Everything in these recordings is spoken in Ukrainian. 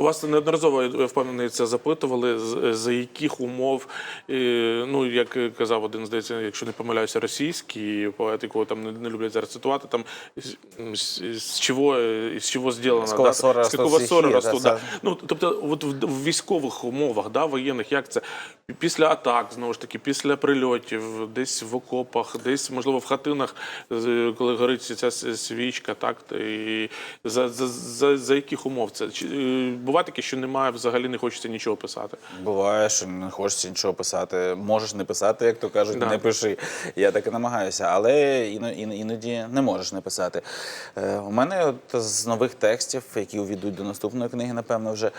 У вас неодноразово я впевнений, це запитували, за яких умов, е, ну як казав один, здається, якщо не помиляюся, російський поет, якого там не, люблять зараз цитувати, там з, чого з чого зроблено, З да, да. Ну тобто, от в, в військових умовах, да, воєнних, як це? Після атак, знову ж таки, після прильотів, десь в окопах, десь можливо в хатинах, коли горить ця свічка, так і за, за, за, за яких умов це? Чи, е, буває таке, що немає взагалі не хочеться нічого писати. Буває, що не хочеться нічого писати. Можеш не писати, як то кажуть, Да. не пиши. Я так і намагаюся, але іно- іно- іноді не можеш не писати. Е, У мене от з нових текстів, які увійдуть до наступної книги, напевно, вже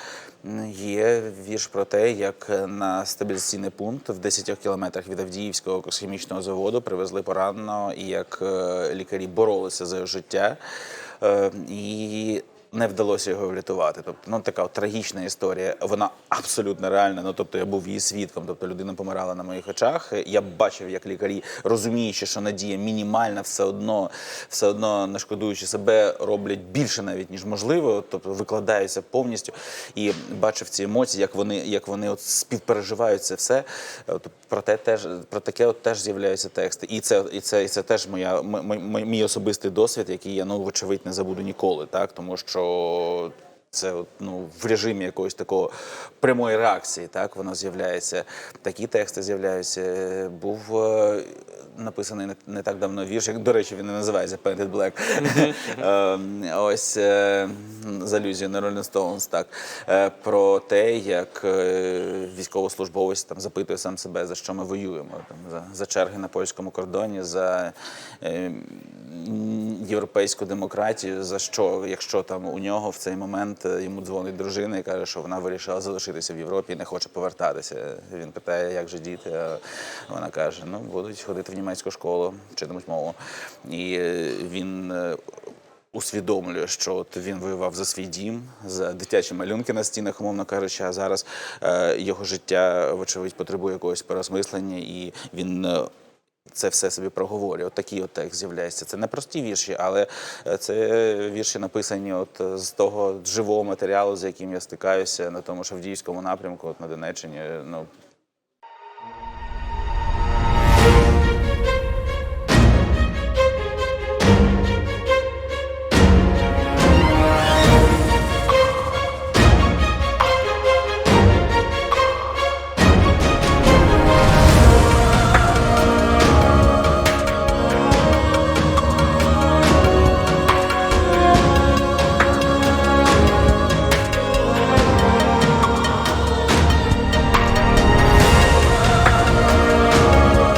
є вірш про те, як на стабілізаційний пункт в 10 кілометрах від Авдіївського хімічного заводу привезли пораненого, і як е, лікарі боролися за життя. Е, І не вдалося його врятувати. Тобто, ну така от трагічна історія. Вона абсолютно реальна. Ну тобто, я був її свідком. Тобто, людина помирала на моїх очах. Я бачив, як лікарі, розуміючи, що надія мінімальна, все одно, все одно не шкодуючи себе, роблять більше навіть ніж можливо. Тобто викладаються повністю і бачив ці емоції, як вони, як вони от співпереживають це все. От, про те теж про таке от теж з'являються тексти. І це, і це, і це теж моя мій особистий досвід, який я ну вочевидь не забуду ніколи, так тому що. 哦。Це от, ну, в режимі якоїсь такого прямої реакції, так воно з'являється. Такі тексти з'являються. Був е, написаний не, не так давно вірш, як, до речі, він не називається Painted Black. Е, Ось з алюзією на Rolling Stones, так. Е, Про те, як е, військовослужбовець там запитує сам себе, за що ми воюємо. Там, за, за черги на польському кордоні, за європейську демократію, за що, якщо там у нього в цей момент е, йому дзвонить дружина і каже, що вона вирішила залишитися в Європі і не хоче повертатися. Він питає, як же діти. А вона каже: ну будуть ходити в німецьку школу, вчитимуть мову. І е, він. е, Усвідомлює, що от він воював за свій дім, за дитячі малюнки на стінах, умовно кажучи, а зараз його життя, вочевидь, потребує якогось переосмислення, і він це все собі проговорює. От такий от текст з'являється. Це не прості вірші, але е, це вірші написані от е, з того живого матеріалу, з яким я стикаюся на тому Шавдіївському напрямку, от на Донеччині. Ну